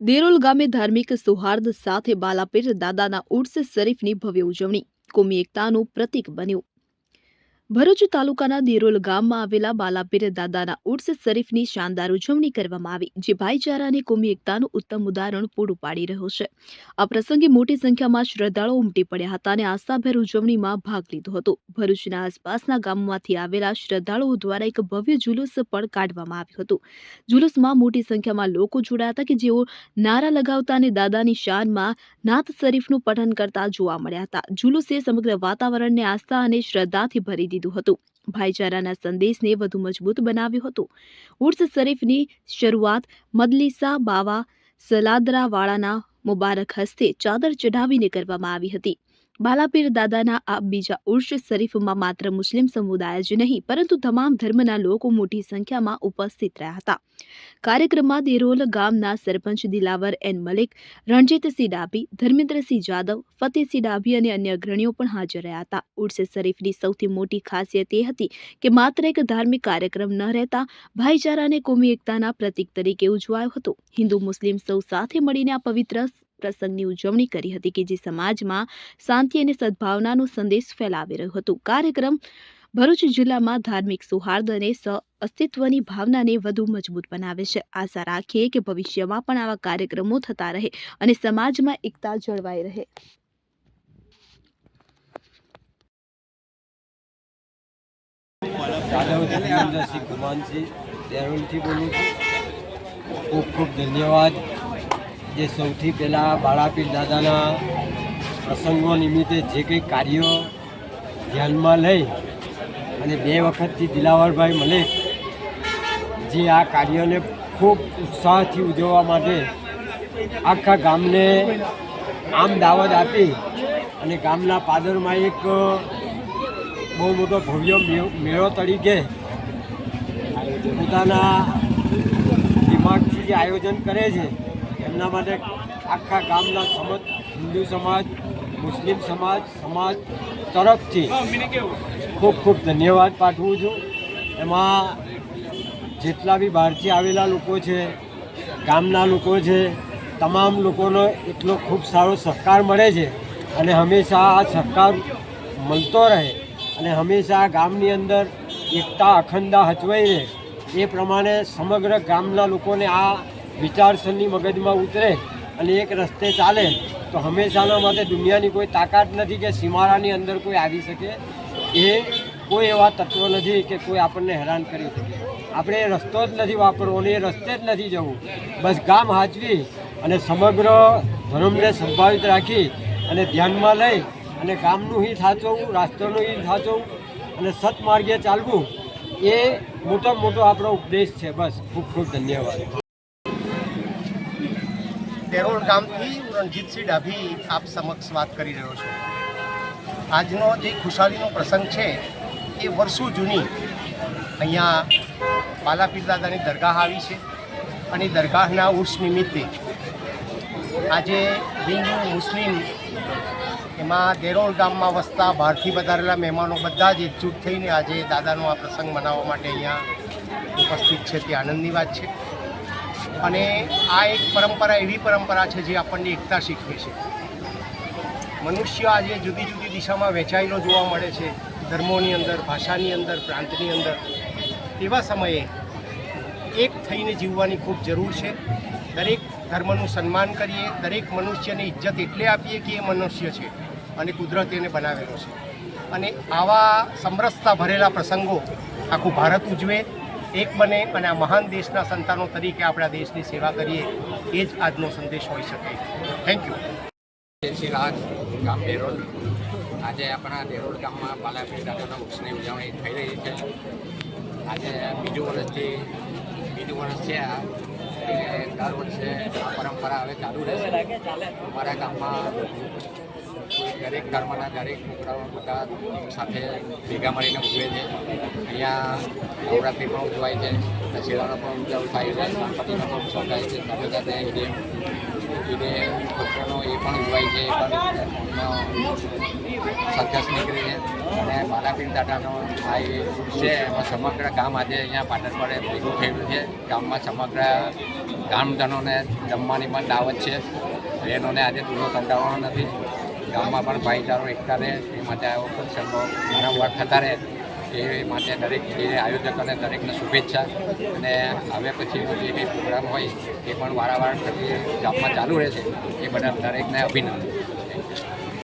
દેરોલ ગામે ધાર્મિક સૌહાર્દ સાથે બાલાપીર દાદાના ઉર્સ શરીફની ભવ્ય ઉજવણી, કોમી એકતાનું પ્રતીક બન્યું. ભરૂચ તાલુકાના દેરોલ ગામમાં આવેલા બાલાપીર દાદાના ઉર્સ શરીફની શાનદાર ઉજવણી કરવામાં આવી, જે ભાઈચારા અને કોમી એકતાનું ઉત્તમ ઉદાહરણ પૂરું પાડી રહ્યો છે. આ પ્રસંગે મોટી સંખ્યામાં શ્રદ્ધાળુઓ ઉમટી પડ્યા હતા અને આસ્થાભેર ઉજવણીમાં ભાગ લીધો હતો. ભરૂચના આસપાસના ગામમાંથી આવેલા શ્રદ્ધાળુઓ દ્વારા એક ભવ્ય જુલુસ પણ કાઢવામાં આવ્યું હતું. જુલુસમાં મોટી સંખ્યામાં લોકો જોડાયા હતા કે જેઓ નારા લગાવતા અને દાદાની શાનમાં નાથ શરીફનું પઠન કરતા જોવા મળ્યા હતા. જુલુસે સમગ્ર વાતાવરણને આસ્થા અને શ્રદ્ધાથી ભરી દીધું હતું. ભાઈચારાના સંદેશને વધુ મજબૂત બનાવ્યો હતો. ઉર્સ શરીફની શરૂઆત મદલીસા બાવા સલાદરાવાળાના મુબારક હસ્તે ચાદર ચઢાવીને કરવામાં આવી હતી. બાલાપીર દાદાના આ બીજા ઉર્ષ શરીફમાં માત્ર મુસ્લિમ સમુદાય જ નહીં, પરંતુ તમામ ધર્મના લોકો મોટી સંખ્યામાં ઉપસ્થિત રહ્યા હતા. કાર્યક્રમમાં દેરોલ ગામના સરપંચ દિલાવર એન મલિક રણજીતસિંહ ડાભી ધર્મેન્દ્રસિંહ જાદવ ફતેહસિંહ ડાભી અને અન્ય અગ્રણીઓ પણ હાજર રહ્યા હતા. ઉર્ષ શરીફની સૌથી મોટી ખાસિયત એ હતી કે માત્ર એક ધાર્મિક કાર્યક્રમ ન રહેતા ભાઈચારા અને કોમી એકતાના પ્રતીક તરીકે ઉજવાયો હતો. હિન્દુ મુસ્લિમ સૌ સાથે મળીને આ પવિત્ર પ્રસંગની ઉજવણી કરી હતી કે જે સમાજમાં શાંતિ અને સદભાવનાનો સંદેશ ફેલાવી રહ્યો હતો. કાર્યક્રમ ભરૂચ જિલ્લામાં ધાર્મિક સૌહાર્દ અને સ અસ્તિત્વની ભાવનાને વધુ મજબૂત બનાવે છે. આશા રાખીએ કે ભવિષ્યમાં પણ આવા કાર્યક્રમો થતા રહે અને સમાજમાં એકતા જળવાઈ રહે. ખૂબ ખૂબ ધન્યવાદ. જે સૌથી પહેલાં બાળાપીર દાદાના પ્રસંગો નિમિત્તે જે કંઈ કાર્યો ધ્યાનમાં લઈ અને બે વખતથી દિલાવરભાઈ મલિક જે આ કાર્યને ખૂબ ઉત્સાહથી ઉજવવા માટે આખા ગામને આમ દાવત આપી અને ગામના પાદરમાં એક બહુ મોટો ભવ્ય મેળ- તરીકે પોતાના દિમાગથી જે આયોજન કરે છે એમના માટે આખા ગામના સમજ, હિન્દુ સમાજ, મુસ્લિમ સમાજ સમાજ તરફથી ખૂબ ખૂબ ધન્યવાદ પાઠવું છું. એમાં જેટલા બી બહારથી આવેલા લોકો છે, ગામના લોકો છે, તમામ લોકોનો એટલો ખૂબ સારો સહકાર મળે છે અને હંમેશા આ સહકાર મળતો રહે અને હંમેશા ગામની અંદર એકતા અખંડા હચવાઈ રહે. એ પ્રમાણે સમગ્ર ગામના લોકોને આ વિચારસરણી મગજમાં ઉતરે અને એક રસ્તે ચાલે, તો હંમેશાના માટે દુનિયાની કોઈ તાકાત નથી કે સીમાડાની અંદર કોઈ આવી શકે. એ કોઈ એવા તત્વો નથી કે કોઈ આપણને હેરાન કરી શકે. આપણે એ રસ્તો જ નથી વાપરવો અને એ રસ્તે જ નથી જવું. બસ ગામ હાચવી અને સમગ્ર ધર્મને સંભાવિત રાખી અને ધ્યાનમાં લઈ અને ગામનું હિત સાચવવું રાષ્ટ્રનું હિત સાચવવું અને સત્માર્ગે ચાલવું, એ મોટામાં મોટો આપણો ઉપદેશ છે. બસ, ખૂબ ખૂબ ધન્યવાદ. દેરોલ ગામથી હું રણજીતસિંહ ડાભી આપ સમક્ષ વાત કરી રહ્યો છું. આજનો જે ખુશાલીનો પ્રસંગ છે, એ વર્ષો જૂની. અહીંયા બાલાપીર દાદાની દરગાહ આવી છે અને દરગાહના ઉર્ષ નિમિત્તે આજે હિન્દુ, મુસ્લિમ એમાં દેરોલ ગામમાં વસતા બહારથી વધારેલા મહેમાનો બધા જ એકજૂટ થઈને આજે દાદાનો આ પ્રસંગ મનાવવા માટે અહીંયા ઉપસ્થિત છે. તે આનંદની વાત છે. અને આ એક પરંપરા, એવી પરંપરા છે જે આપણને એકતા શીખવે છે. મનુષ્ય આજે જુદી જુદી દિશામાં વહેંચાયેલો જોવા મળે છે. ધર્મોની અંદર, ભાષાની અંદર, પ્રાંતની અંદર. તેવા સમયે એક થઈને જીવવાની ખૂબ જરૂર છે. દરેક ધર્મનું સન્માન કરીએ, દરેક મનુષ્યને ઇજ્જત એટલે આપીએ કે એ મનુષ્ય છે અને કુદરત એને બનાવેલો છે. અને આવા સમરસતા ભરેલા પ્રસંગો આખું ભારત ઉજવે. એક બને અને આ મહાન દેશના સંતાનો તરીકે આપણા દેશની સેવા કરીએ, એ જ આજનો સંદેશ હોઈ શકે. થેન્ક યુ શ્રી રાજ ગામ દેરોડ આજે આપણા દેરોડ ગામમાં બાલાપીર દાદાના વૃક્ષની ઉજવણી થઈ રહી છે. આજે બીજું વર્ષથી બીજું વર્ષ છે આ. દર વર્ષે પરંપરા હવે ચાલુ રહેશે. અમારા ગામમાં દરેક ધર્મના દરેક છોકરાઓ બધા સાથે ભેગા મળીને ઉજવે છે. અહીંયા નવરાત્રિ પણ ઉજવાય છે, દશેરાનો પણ ઉજવ થાય છે, ગણપતિનો પણ ઉત્સવ થાય છે. સાથે સાથે ઈદે ઈદે પુત્રનો એ પણ ઉજવાય છે, એ પણ સર્કસ નીકળી છે અને બાલાપીર દાદાનો આ એ છે, એમાં સમગ્ર ગામ આજે અહીંયા પાટણ પર ભેગું થયેલું છે. ગામમાં સમગ્ર ગામજનોને જમવાની પણ દાવત છે. બહેનોને આજે ચૂલો સંતાવવાનો નથી. ગામમાં પણ ભાઈચારો એકતા રહે, એ માટે આવો પ્રસંગો વારંવાર થતા રહે. એ માટે દરેક આયોજકોને દરેકને શુભેચ્છા. અને હવે પછી જે કંઈ પ્રોગ્રામ હોય, એ પણ વારંવાર ગામમાં ચાલુ રહેશે. એ બધા દરેકને અભિનંદન.